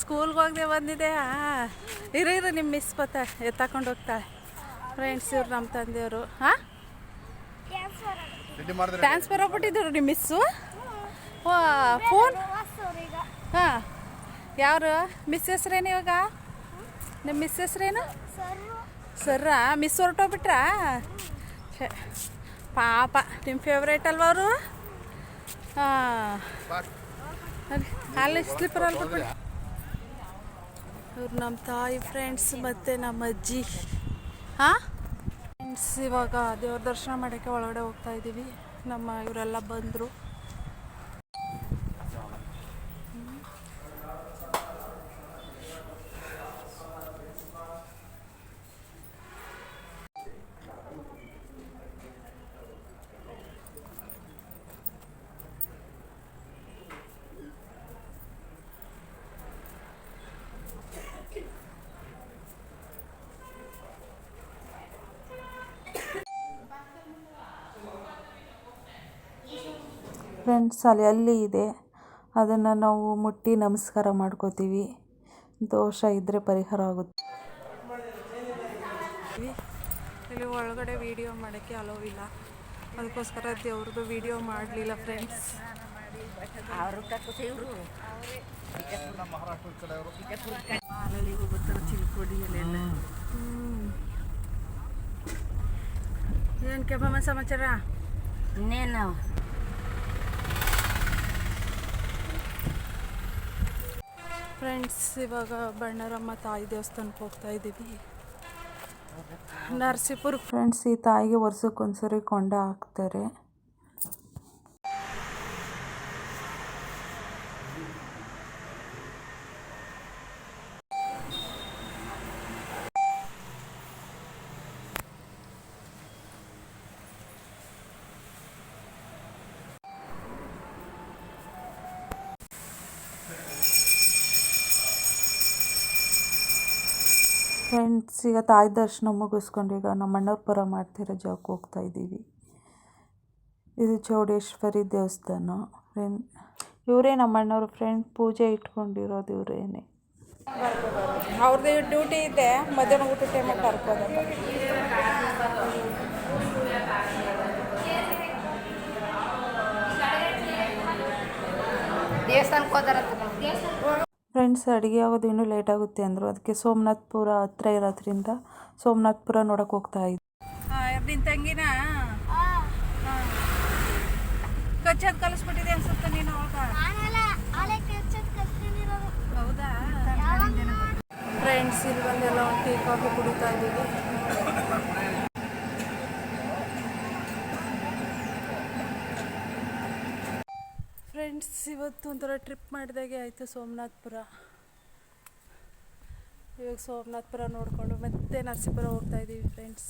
ಸ್ಕೂಲ್ಗೆ ಹೋಗದೆ ಬಂದಿದೆ ಇರು ಇರು ನಿಮ್ಮ ಮಿಸ್ ಬತ್ತ ಎತ್ತಾಕೊಂಡು ಹೋಗ್ತಾಳೆ. ಫ್ರೆಂಡ್ಸ್ ಇವ್ರು ನಮ್ಮ ತಂದೆಯವರು. ಹಾಂ ಟ್ರಾನ್ಸ್ಫರ್ ಆಗ್ಬಿಟ್ಟಿದ್ರು ನಿಮ್ಮ ಮಿಸ್ಸು ಓ ಫೋನ್ ಹಾಂ. ಯಾರು? ಮಿಸ್ ಹೆಸ್ರೇನು ಇವಾಗ? ನಿಮ್ಮ ಮಿಸ್ ಹೆಸ್ರೇನು? ಸರ್ರಾ. ಮಿಸ್ ಹೊರಟೋಗ್ಬಿಟ್ರಾ? ಪಾಪ. ನಿಮ್ಮ ಫೇವ್ರೇಟ್ ಅಲ್ವಾ ಅವರು? ಹಾಂ. ಅಲ್ಲಿ ಸ್ಲಿಪ್ಪರ್ ಅಲ್ಲಿ ಇವ್ರು ನಮ್ಮ ತಾಯಿ ಫ್ರೆಂಡ್ಸ್ ಮತ್ತು ನಮ್ಮ ಅಜ್ಜಿ. ಹಾಂ? ಫ್ರೆಂಡ್ಸ್ ಇವಾಗ ದೇವ್ರ ದರ್ಶನ ಮಾಡೋಕ್ಕೆ ಒಳಗಡೆ ಹೋಗ್ತಾ ಇದ್ದೀವಿ. ನಮ್ಮ ಇವರೆಲ್ಲ ಬಂದರು. ಫ್ರೆಂಡ್ಸ್ ಅಲ್ಲಿ ಅಲ್ಲಿ ಇದೆ. ಅದನ್ನು ನಾವು ಮುಟ್ಟಿ ನಮಸ್ಕಾರ ಮಾಡ್ಕೋತೀವಿ. ದೋಷ ಇದ್ದರೆ ಪರಿಹಾರ ಆಗುತ್ತೆ. ಇಲ್ಲಿ ಒಳಗಡೆ ವಿಡಿಯೋ ಮಾಡೋಕ್ಕೆ ಅಲೋ ಇಲ್ಲ. ಅದಕ್ಕೋಸ್ಕರ ದೇವ್ರದ್ದು ವಿಡಿಯೋ ಮಾಡಲಿಲ್ಲ ಫ್ರೆಂಡ್ಸ್ ಏನು ಕೆಮ್ಮಮ್ಮ ಸಮಾಚಾರ? ಇನ್ನೇನು? ಫ್ರೆಂಡ್ಸ್ ಇವಾಗ ಬಣ್ಣರಮ್ಮ ತಾಯಿ ದೇವಸ್ಥಾನಕ್ಕೆ ಹೋಗ್ತಾ ಇದ್ದೀವಿ. ನರಸೀಪುರ. ಫ್ರೆಂಡ್ಸ್ ಈ ತಾಯಿಗೆ ವರ್ಷಕ್ಕೊಂದ್ಸರಿ ಕೊಂಡ ಹಾಕ್ತಾರೆ. ಫ್ರೆಂಡ್ಸ್ ಈಗ ತಾಯಿ ದರ್ಶನ ಮುಗಿಸ್ಕೊಂಡು ಈಗ ನಮ್ಮ ಅಣ್ಣವ್ರ ಪರ ಮಾಡ್ತಿರೋ ಜಾಗಕ್ಕೆ ಹೋಗ್ತಾ ಇದ್ದೀವಿ. ಇದು ಚೌಡೇಶ್ವರಿ ದೇವಸ್ಥಾನ. ಫ್ರೆಂಡ್ ಇವರೇ ನಮ್ಮ ಅಣ್ಣವ್ರ ಫ್ರೆಂಡ್ ಪೂಜೆ ಇಟ್ಕೊಂಡಿರೋದು ಇವರೇನೆ. ಅವ್ರದ್ದು ಡ್ಯೂಟಿ ಇದೆ ಮಧ್ಯಾಹ್ನ ಊಟ ಟೈಮಿಗೆ ಕರ್ಕೋದಲ್ಲ ದೇವಸ್ಥಾನಕ್ಕೆ ಹೋದಾರ ಫ್ರೆಂಡ್ಸ್ ಅಡುಗೆ ಆಗೋದು ಇನ್ನೂ ಲೇಟ್ ಆಗುತ್ತೆ ಅಂದರು. ಅದಕ್ಕೆ ಸೋಮನಾಥ್ಪುರ ಹತ್ರ ಇರೋದ್ರಿಂದ ಸೋಮನಾಥ್ಪುರ ನೋಡಕ್ಕೆ ಹೋಗ್ತಾ ಇದ್ದೆ ನಿನ್ನ ತಂಗಿನ? ಕಚ್ಚದ್ ಕಲಿಸ್ಬಿಟ್ಟಿದೆ ಅನ್ಸುತ್ತೆ ನೀನು ಹೌದಾ? ಫ್ರೆಂಡ್ಸ್ ಇಲ್ಲಿ ಬಂದೆಲ್ಲ ಒಂದು ಟೀ ಕಾಫಿ ಕುಡಿತಾ ಇದ್ದೀವಿ. ಫ್ರೆಂಡ್ಸ್ ಇವತ್ತು ಒಂಥರ ಟ್ರಿಪ್ ಮಾಡಿದಾಗೆ ಆಯಿತು ಸೋಮನಾಥ್ಪುರ. ಇವಾಗ ಸೋಮನಾಥ್ಪುರ ನೋಡಿಕೊಂಡು ಮತ್ತೆ ನರಸೀಪುರ ಹೋಗ್ತಾ ಇದ್ದೀವಿ ಫ್ರೆಂಡ್ಸ್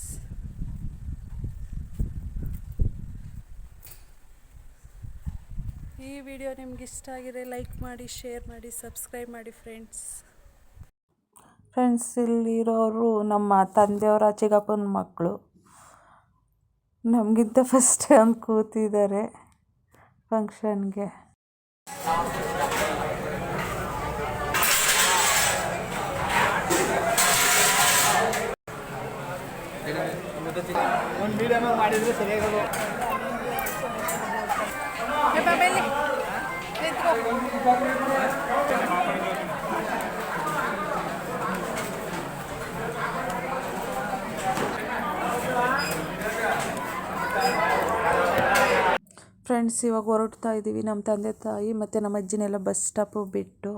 ಈ ವಿಡಿಯೋ ನಿಮ್ಗೆ ಇಷ್ಟ ಆಗಿದೆ ಲೈಕ್ ಮಾಡಿ ಶೇರ್ ಮಾಡಿ ಸಬ್ಸ್ಕ್ರೈಬ್ ಮಾಡಿ ಫ್ರೆಂಡ್ಸ್ ಫ್ರೆಂಡ್ಸ್ ಇಲ್ಲಿರೋರು ನಮ್ಮ ತಂದೆಯವರ ಚಿಕ್ಕಪ್ಪನ ಮಕ್ಕಳು. ನಮಗಿಂತ ಫಸ್ಟ್ ಒಂದು ಕೂತಿದ್ದಾರೆ ಫಂಕ್ಷನ್ಗೆ ಒಂದು ಮೀಡಿಯಮ್ ಮಾಡಿದ್ರೆ ಸರಿಯಾಗದು. ಫ್ರೆಂಡ್ಸ್ ಇವಾಗ ಹೊರಡ್ತಾ ಇದ್ದೀವಿ ನಮ್ಮ ತಂದೆ ತಾಯಿ ಮತ್ತು ನಮ್ಮ ಅಜ್ಜಿನೆಲ್ಲ ಬಸ್ ಸ್ಟಾಪು ಬಿಟ್ಟು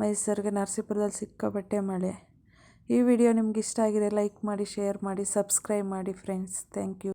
ಮೈಸೂರಿಗೆ ನರಸೀಪುರದಲ್ಲಿ ಸಿಕ್ಕಾಪಟ್ಟೆ ಮಳೆ. ಈ ವಿಡಿಯೋ ನಿಮ್ಗೆ ಇಷ್ಟ ಆಗಿದೆ ಲೈಕ್ ಮಾಡಿ ಶೇರ್ ಮಾಡಿ ಸಬ್ಸ್ಕ್ರೈಬ್ ಮಾಡಿ ಫ್ರೆಂಡ್ಸ್ ಥ್ಯಾಂಕ್ ಯು